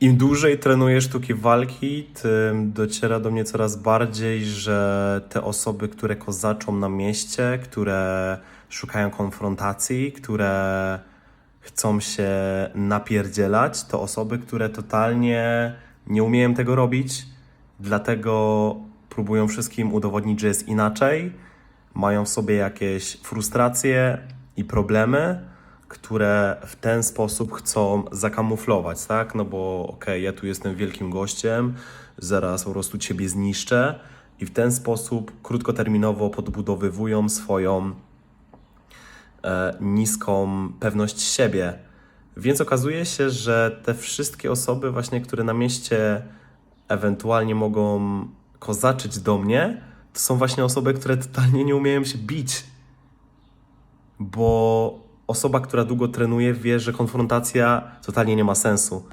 Im dłużej trenuję sztuki walki, tym dociera do mnie coraz bardziej, że te osoby, które kozaczą na mieście, które szukają konfrontacji, które chcą się napierdzielać, to osoby, które totalnie nie umieją tego robić, dlatego próbują wszystkim udowodnić, że jest inaczej, mają w sobie jakieś frustracje i problemy, które w ten sposób chcą zakamuflować, tak? No bo okej, ja tu jestem wielkim gościem, zaraz po prostu ciebie zniszczę i w ten sposób krótkoterminowo podbudowywują swoją e, niską pewność siebie. Więc okazuje się, że te wszystkie osoby właśnie, które na mieście ewentualnie mogą kozaczyć do mnie, to są właśnie osoby, które totalnie nie umieją się bić. Bo osoba, która długo trenuje, wie, że konfrontacja totalnie nie ma sensu.